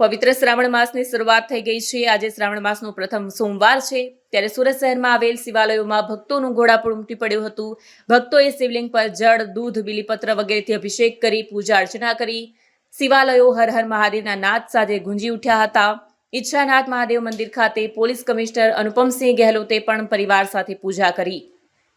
પવિત્ર શ્રાવણ માસની શરૂઆત થઈ ગઈ છે. આજે શ્રાવણ માસનો પ્રથમ સોમવાર છે. ત્યારે સુરત શહેરમાં આવેલ શિવાલયોમાં ભક્તોનું ઘોડાપુર ઉમટી પડ્યું હતું. ભક્તોએ શિવલિંગ પર જળ, દૂધ, બિલીપત્ર વગેરેથી અભિષેક કરી, પૂજા અર્ચના કરી. શિવાલયો હર હર મહાદેવના નાદ સાથે ગુંજી ઉઠ્યા હતા. ઈચ્છાનાથ મહાદેવ મંદિર ખાતે પોલીસ કમિશનર અનુપમસિંહ ગેહલોતે પણ પરિવાર સાથે પૂજા કરી.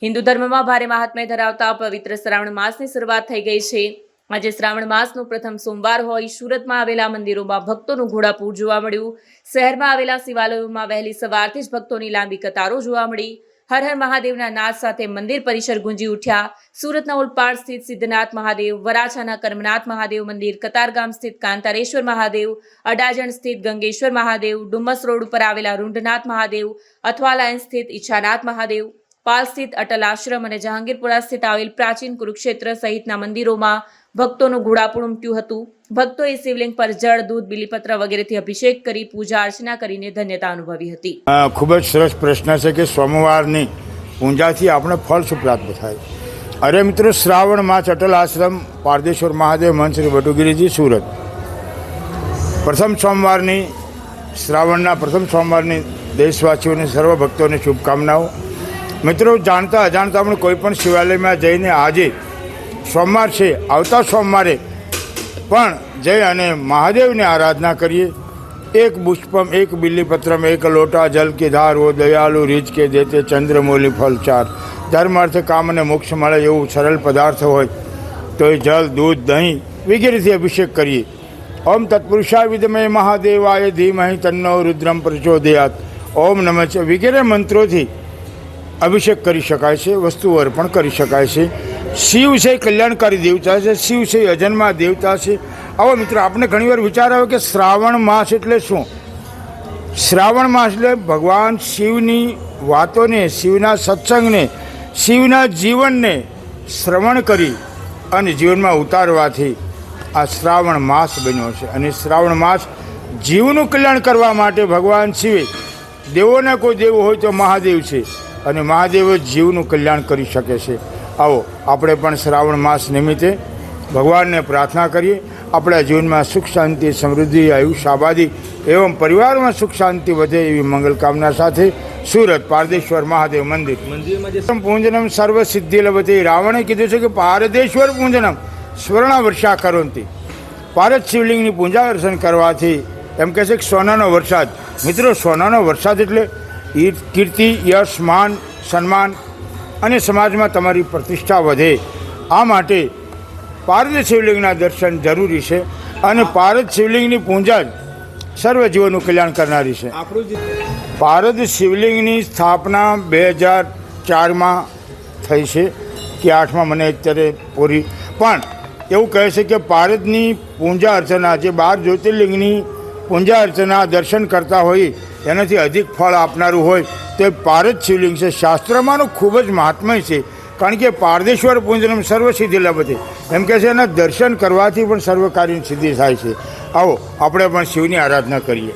હિન્દુ ધર્મમાં ભારે મહાત્મ્ય ધરાવતા પવિત્ર શ્રાવણ માસની શરૂઆત થઈ ગઈ છે. આજે શ્રાવણ માસનો પ્રથમ સોમવાર હોય સુરતમાં આવેલા મંદિરોમાં ભક્તોનું ઘોડાપૂર જોવા મળ્યું. શહેરમાં આવેલા શિવાલયોમાં વહેલી સવારથી જ ભક્તોની લાંબી કતારો જોવા મળી. હર હર મહાદેવના નાદ સાથે મંદિર પરિસર ગુંજી ઉઠ્યા. સુરતના ઓલપાડ સ્થિત સિદ્ધનાથ મહાદેવ, વરાછાના કર્મનાથ મહાદેવ મંદિર, કતારગામ સ્થિત કાંતારેશ્વર મહાદેવ, અડાજણ સ્થિત ગંગેશ્વર મહાદેવ, ડુમ્મસ રોડ ઉપર આવેલા રૂંઢનાથ મહાદેવ અથવા લાયન સ્થિત ઈચ્છાનાથ મહાદેવ. પાલ સ્થિત અટલ આશ્રમ અને જહાંગીરપુરા સ્થિત આવેલ પ્રાચીન કુરુક્ષેત્ર સહિતના મંદિરોમાં ભક્તોનું ઘોડાપુર ઉમટ્યું હતું. ભક્તોએ શિવલિંગ પર જળ, દૂધ, બિલીપત્ર વગેરેથી અભિષેક કરી, પૂજા અર્ચના કરીને ધન્યતા અનુભવી હતી. ખૂબ જ સરસ પ્રશ્ન છે કે સોમવારની પૂજાથી આપણે ફળ શું પ્રાપ્ત થાય? અરે મિત્રો, શ્રાવણ માસ, અટલ આશ્રમ, પારદેશ્વર મહાદેવ, મન શ્રી વટુગીરીજી, સુરત. પ્રથમ સોમવારની, શ્રાવણના પ્રથમ સોમવારની દેશવાસીઓને સર્વ ભક્તોને શુભકામનાઓ. મિત્રો, જાણતા અજાણતા પણ કોઈ પણ શિવાલયમાં જઈને આજે સોમવાર છે, આવતા સોમવારે પણ જઈ અને મહાદેવની આરાધના કરીએ. એક પુષ્પમ, એક બિલ્લીપત્રમ એક લોટા, જલ કે ધાર, દયાલુ, રીજ કે દેતે, ચંદ્રમૌલી ફલ ચાર ધર્મ અર્થ કામ અને મોક્ષ મળે એવું સરળ પદાર્થ હોય તો એ જલ, દૂધ, દહીં વગેરેથી અભિષેક કરીએ. ઓમ તત્પુરુષાય વિદમય મહાદેવાય ધીમહિ તન્નો રુદ્રમ પ્રચોદયાત. ઓમ નમઃ વગેરે મંત્રોથી અભિષેક કરી શકાય છે વસ્તુઓ અર્પણ કરી શકાય છે. શિવ છે કલ્યાણકારી દેવતા છે, શિવ છે અજન્મા દેવતા છે. આવો મિત્રો આપણે ઘણીવાર વિચાર આવે કે શ્રાવણ માસ એટલે શું? શ્રાવણ માસ એટલે ભગવાન શિવની વાતોને, શિવના સત્સંગને, શિવના જીવનને શ્રવણ કરી અને જીવનમાં ઉતારવાથી આ શ્રાવણ માસ બન્યો છે. અને શ્રાવણ માસ જીવનું કલ્યાણ કરવા માટે ભગવાન શિવે. દેવોના કોઈ દેવ હોય તો મહાદેવ છે. અને મહાદેવ જ જીવનું કલ્યાણ કરી શકે છે. આવો આપણે પણ શ્રાવણ માસ નિમિત્તે ભગવાનને પ્રાર્થના કરીએ. આપણા જીવનમાં સુખ શાંતિ સમૃદ્ધિ આયુષ આબાદી એવં પરિવારમાં સુખ શાંતિ વધે એવી મંગલ કામના સાથે સુરત પારદેશ્વર મહાદેવ મંદિર. પૂંજનમ સર્વ સિદ્ધિ લભતે. રાવણે કીધું છે કે પારદેશ્વર પૂંજનમ સ્વર્ણ વર્ષા કરોતી. પારદ શિવલિંગની પૂજા દર્શન કરવાથી એમ કહે છે કે સોનાનો વરસાદ. મિત્રો સોનાનો વરસાદ એટલે કીર્તિ યશ માન સન્માન અને સમાજમાં તમારી પ્રતિષ્ઠા વધે. આ માટે પારદ શિવલિંગના દર્શન જરૂરી છે અને પારદ શિવલિંગની પૂજા જ સર્વ જીવનનું કલ્યાણ કરનારી છે. પારદ શિવલિંગની સ્થાપના બે હજાર ચારમાં થઈ છે કે આઠમાં મને અત્યારે પૂરી. પણ એવું કહે છે કે પારદની પૂજા અર્ચના જે બાર જ્યોતિર્લિંગની પૂજા અર્ચના દર્શન કરતા હોય એનાથી અધિક ફળ આપનારું હોય તે પારદ શિવલિંગ છે. શાસ્ત્રમાંનું ખૂબ જ મહાત્મય છે. કારણ કે પારદેશ્વર પૂંજનમ સર્વસિદ્ધિ લભતે. એમ કહે છે, એના દર્શન કરવાથી પણ સર્વ સિદ્ધિ થાય છે. આવો, આપણે પણ શિવની આરાધના કરીએ.